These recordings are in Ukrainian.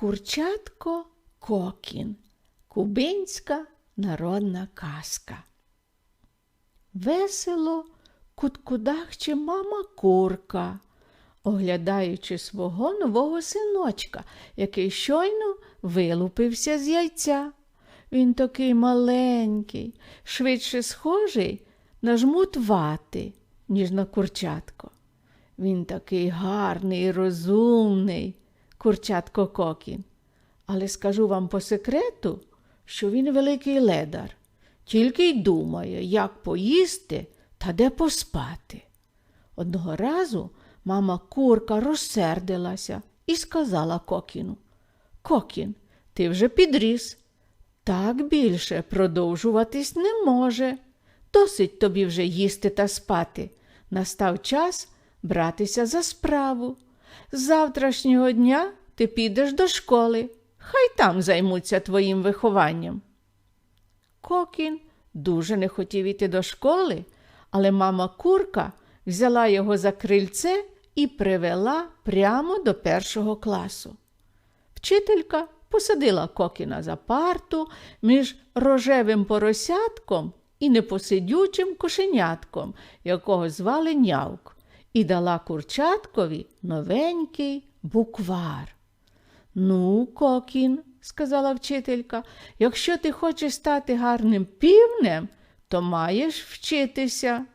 Курчатко Кокін. Кубинська народна казка. Весело куткудахче мама курка, оглядаючи свого нового синочка, який щойно вилупився з яйця. Він такий маленький, швидше схожий на жмут вати, ніж на курчатко. Він такий гарний розумний, курчатко Кокін. Але скажу вам по секрету, що він великий ледар, тільки й думає, як поїсти та де поспати. Одного разу мама курка розсердилася і сказала Кокіну Кокін, ти вже підріс. Так більше продовжуватись не може. Досить тобі вже їсти та спати. Настав час братися за справу. З завтрашнього дня ти підеш до школи. Хай там займуться твоїм вихованням. Кокін дуже не хотів іти до школи, але мама курка взяла його за крильце і привела прямо до першого класу. Вчителька посадила Кокіна за парту між рожевим поросятком і непосидючим кошенятком, якого звали нявк, і дала курчаткові новенький буквар. Ну, Кокін, сказала вчителька, якщо ти хочеш стати гарним півнем, то маєш вчитися.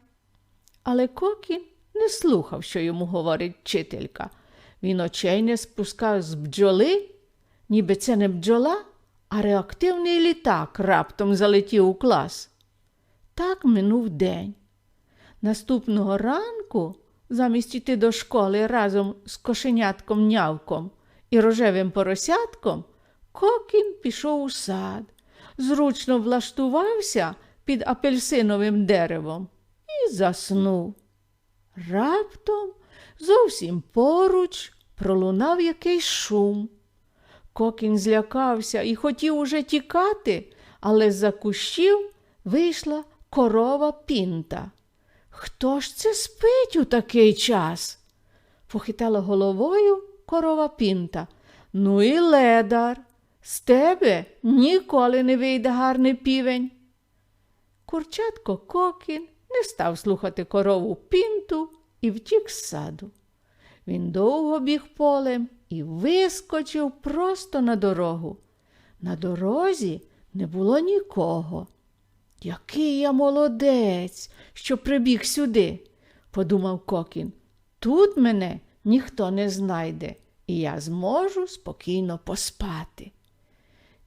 Але Кокін не слухав, що йому говорить вчителька. Він очей не спускав з бджоли, ніби це не бджола, а реактивний літак раптом залетів у клас. Так минув день. Наступного ранку, замість іти до школи разом з кошенятком нявком і рожевим поросятком, Кокін пішов у сад, зручно влаштувався під апельсиновим деревом і заснув. Раптом зовсім поруч пролунав якийсь шум. Кокін злякався і хотів уже тікати, але з-за кущів вийшла корова пінта. Хто ж це спить у такий час? похитала головою корова пінта. Ну і ледар, з тебе ніколи не вийде гарний півень. Курчатко Кокін не став слухати корову пінту і втік з саду. Він довго біг полем і вискочив просто на дорогу. На дорозі не було нікого. Який я молодець, що прибіг сюди, подумав Кокін. Тут мене ніхто не знайде, і я зможу спокійно поспати.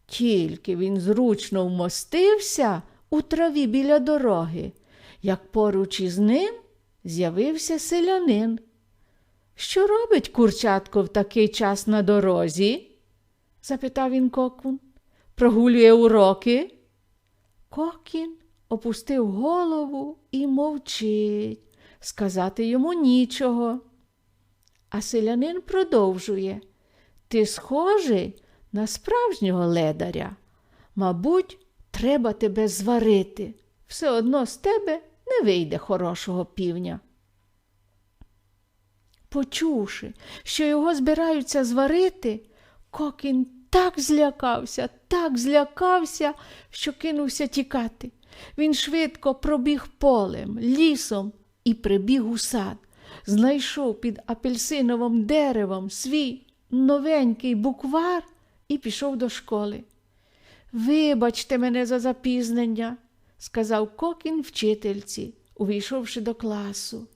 Тільки він зручно вмостився у траві біля дороги, як поруч із ним з'явився селянин. Що робить курчатко в такий час на дорозі? запитав він Кокун. Прогулює уроки? Кокін опустив голову і мовчить. Сказати йому нічого. А селянин продовжує Ти схожий на справжнього ледаря. Мабуть, треба тебе зварити. Все одно з тебе не вийде хорошого півня. Почувши, що його збираються зварити, Кокін так злякався, так злякався, що кинувся тікати. Він швидко пробіг полем, лісом і прибіг у сад, знайшов під апельсиновим деревом свій новенький буквар і пішов до школи. Вибачте мене за запізнення, сказав Кокін вчительці, увійшовши до класу.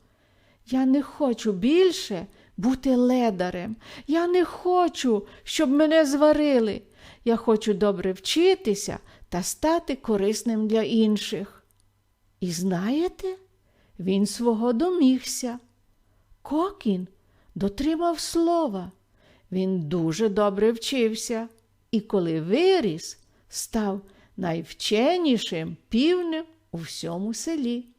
Я не хочу більше бути ледарем. Я не хочу, щоб мене зварили. Я хочу добре вчитися та стати корисним для інших. І знаєте, він свого домігся. Кокін дотримав слова. Він дуже добре вчився і, коли виріс, став найвченішим півнем у всьому селі.